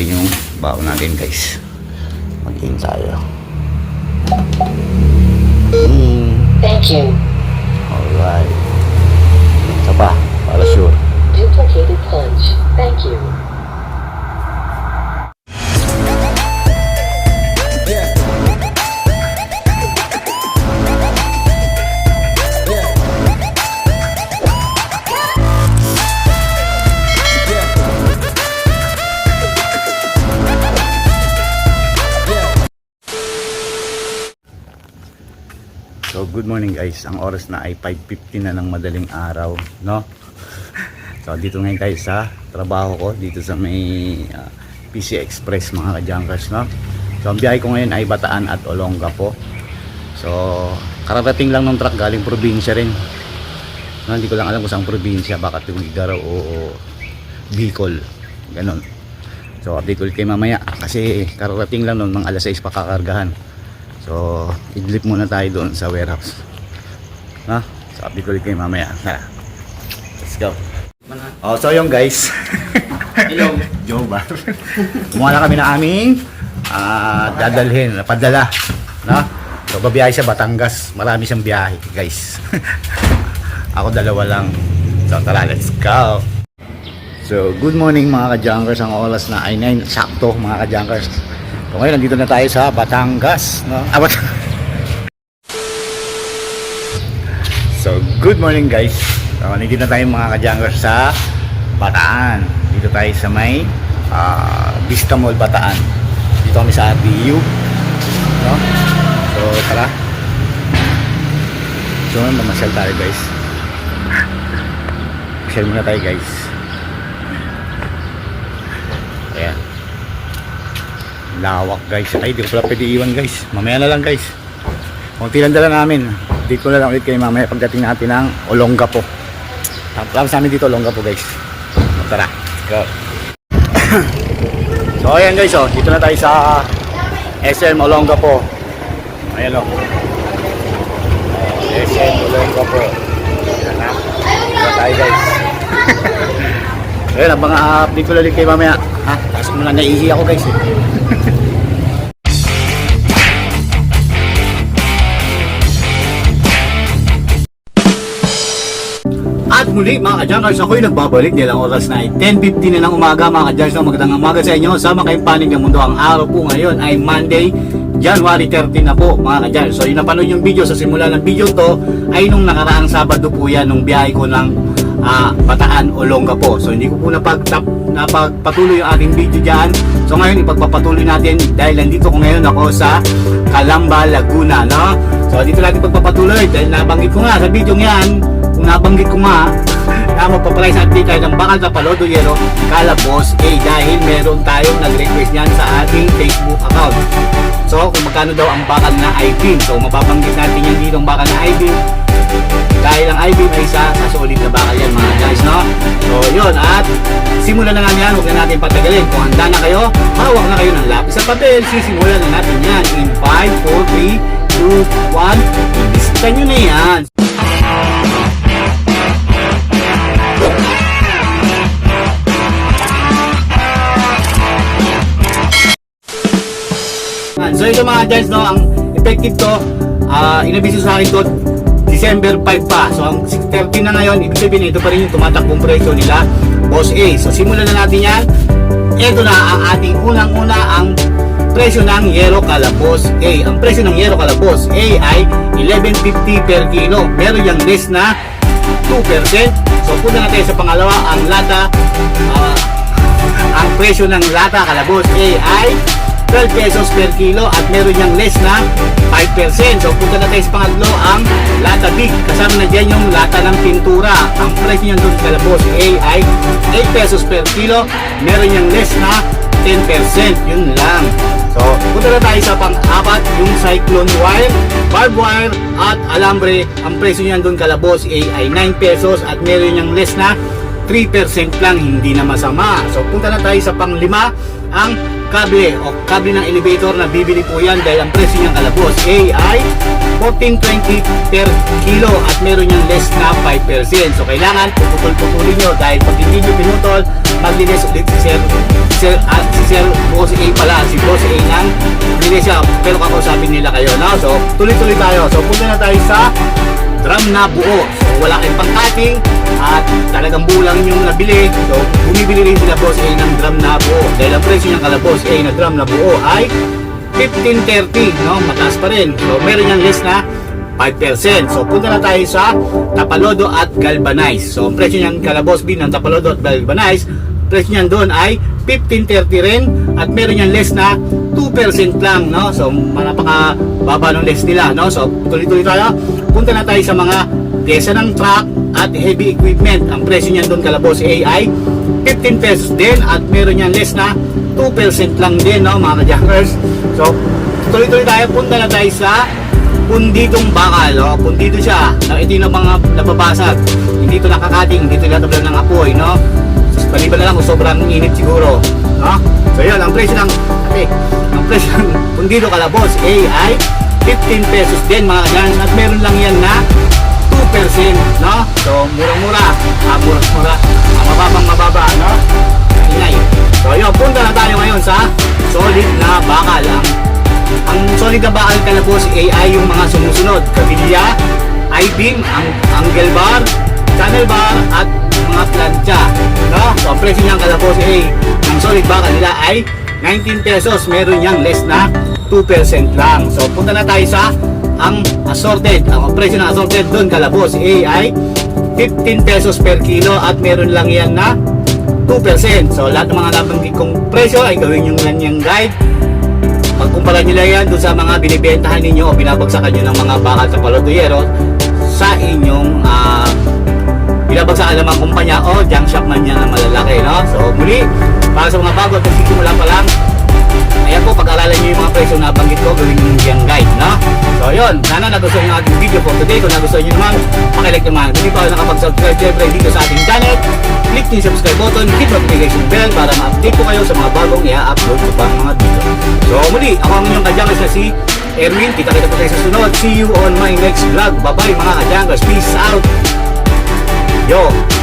natin yung baon natin guys. Mag-in tayo. Mm, Thank you. alright. Good morning guys. Ang oras na ay 5.50 na ng madaling araw, no? So dito ngayon guys sa trabaho ko dito sa may ah, PC Express mga ka-junkers, no? So ang biyahe ko ngayon ay Bataan at Olongapo. So kararating lang ng truck galing probinsya rin. No, hindi ko lang alam kung saan probinsya, baka Tuguegarao o, Bicol. Ganon. So update ulit kayo mamaya kasi kararating lang nun mga alas 6 pa kakargahan. So, idlip muna tayo doon sa warehouse. Ha? Update ko ulit kayo mamaya. Tara. Let's go. Oh, so yung guys. Hello. Joe Bar. Kumuha na kami na aming ah, dadalhin, padala. Na? So, babiyahe sa Batangas. Marami siyang biyahe, guys. Ako dalawa lang. So, tara, let's go. So, good morning mga ka-junkers. Ang oras na ay 9. Sakto mga ka-junkers. So, ngayon, nandito na tayo sa Batangas. No? Ah, Bat- so, good morning guys. So, nandito na tayo mga ka-junkers sa Bataan. Dito tayo sa may ah, Vista Mall Bataan. Dito kami sa RTU. No? So, tara. So, mamasyal tayo guys. Masyal muna tayo guys. Lawak guys. Ay, di ko pala pwede iwan guys. Mamaya na lang guys. Kunti lang dala namin. Dito na lang ulit kayo mamaya pagdating natin ng Olongapo. Tapos namin dito Olongapo guys. So, tara. Go. so ayan guys oh. Dito na tayo sa SM Olongapo. Ayan oh. SM Olongapo. Ayan na. Dito tayo guys. Ayan, abang update ko ulit kayo mamaya. Ha? Tapos muna naihi ako guys eh. At muli mga ka-junkers, ako'y nagbabalik nilang oras na ay 10.50 na ng umaga mga ka-junkers. Magandang umaga sa inyo. Sama kayong panig ng mundo. Ang araw po ngayon ay Monday, January 13 na po mga ka-junkers. So yung napanood yung video sa simula ng video to ay nung nakaraang Sabado po yan nung biyahe ko ng ah, Bataan o po. So hindi ko po napagtap, napagpatuloy yung ating video dyan. So ngayon ipagpapatuloy natin dahil nandito ko ngayon ako sa Calamba, Laguna. No? So dito natin pagpapatuloy dahil nabanggit ko nga sa video yan kung nabanggit ko nga na magpaprice update tayo ng bakal na palodo yero kalabos A dahil meron tayong nag-request niyan sa ating Facebook account so kung magkano daw ang bakal na i-beam so mababanggit natin yan dito ang bakal na i-beam dahil ang i-beam ay isa sa na bakal yan mga guys no? So yun at simulan na nga yan. Huwag na natin patagalin kung handa na kayo. Hawak na kayo ng lapis sa papel. Sisimulan na natin yan. In 5, 4, 3, 2, 1 ilista nyo na yan. So ito mga guys, no, ang effective to, ah inabiso sa akin to, December 5 pa. So ang 6.13 na ngayon, ibig sabihin ito pa rin yung tumatakbong presyo nila, Boss A. So simulan na natin yan. Ito na ang ating unang-una ang presyo ng Yero Calabos A. Ang presyo ng Yero Calabos A ay 11.50 per kilo. Meron yung less na 2%. So punta na tayo sa pangalawa, ang lata ah, ang presyo ng lata kalabos A ay 12 pesos per kilo at meron niyang less na 5%. So punta na tayo sa pangatlo ang lata big. Kasama na dyan yung lata ng pintura. Ang presyo niyan doon sa kalabos A ay 8 pesos per kilo. Meron niyang less na 10%. Yun lang. So punta na tayo sa pang-apat yung cyclone wire, barbed wire at alambre. Ang presyo niyan doon kalabos A ay 9 pesos at meron niyang less na 3% lang, hindi na masama. So punta na tayo sa panglima, ang kable o kable ng elevator na bibili po yan dahil ang presyo niyang kalabos ay 14.20 per kilo at meron niyang less na 5%. So kailangan puputol-putulin nyo dahil pag hindi nyo pinutol, maglinis ulit si Sir, Sir, at si Sir Boss A pala, si Boss A ng linis siya. Pero kakausapin nila kayo. No? So tuloy-tuloy tayo. So punta na tayo sa drum na buo. So wala kayong pang-cutting at talagang bulang yung nabili. So bumibili rin sila Boss A ng drum na buo. Dahil ang presyo ng kala Boss A na drum na buo ay 15.30, no? Mataas pa rin. So meron niyang less na 5%. So punta na tayo sa Tapalodo at Galvanize. So ang presyo niyan kalabos bin ng Tapalodo at Galvanize, presyo niyan doon ay 15.30 rin at meron niyang less na 2% lang, no? So napaka baba ng less nila, no? So tuloy-tuloy tayo. Punta na tayo sa mga pyesa ng truck at heavy equipment. Ang presyo niyan doon kalabos ay 15 pesos din at meron niyang less na 2% lang din, no, mga ka-jackers. So, tuloy-tuloy tayo, punta na tayo sa punditong bakal, no? Pundido siya. Ito yung mga nababasag. Hindi ito nakakating, hindi ito natablan ng apoy, no? So, paliban na lang kung sobrang init siguro, no? So, yun, ang presyo ng, ate, ang presyo ng pundido kalabos, A ay 15 pesos din, mga ka At meron lang yan na 2%, no? So, murang-mura. Ah, murang-mura. Ah, mababang mababa, no? Ingay. So, yun, punta na tayo ngayon sa solid na bakal. Ang, ang solid na bakal kalabos ay yung mga sumusunod. Kabilya, I-beam, ang angle bar, channel bar, at mga plancha. No? So, ang presyo niyang kalabos ay ang solid bakal nila ay 19 pesos. Meron niyang less na 2% lang. So, punta na tayo sa ang assorted. Ang presyo ng assorted doon kalabos A ay 15 pesos per kilo at meron lang yan na 2%. So lahat ng mga nabanggit kong presyo ay gawin yung ganyang guide. Magkumpara nyo lang yan doon sa mga binibentahan ninyo o binabagsakan nyo ng mga bakal sa palotuyero sa inyong uh, binabagsakan ng mga kumpanya o junk shop man yan na malalaki. No? So muli, para sa mga bago at nagsisimula pa lang, Ayan po, pag-aralan nyo yung mga presyo na banggit ko, gawin nyo yung guide, no? So, yun. Sana nagustuhan nyo ang ating video for today. Kung nagustuhan nyo naman, pakilike naman. Kung di pa kayo nakapag-subscribe, syempre, dito sa ating channel, click yung subscribe button, hit notification bell para ma-update ko kayo sa mga bagong i-upload ko pang mga video. So, muli, ako ang inyong kadyangers na si Erwin. Kita-kita po tayo sa sunod. See you on my next vlog. Bye-bye mga kadyangers. Peace out. Yo!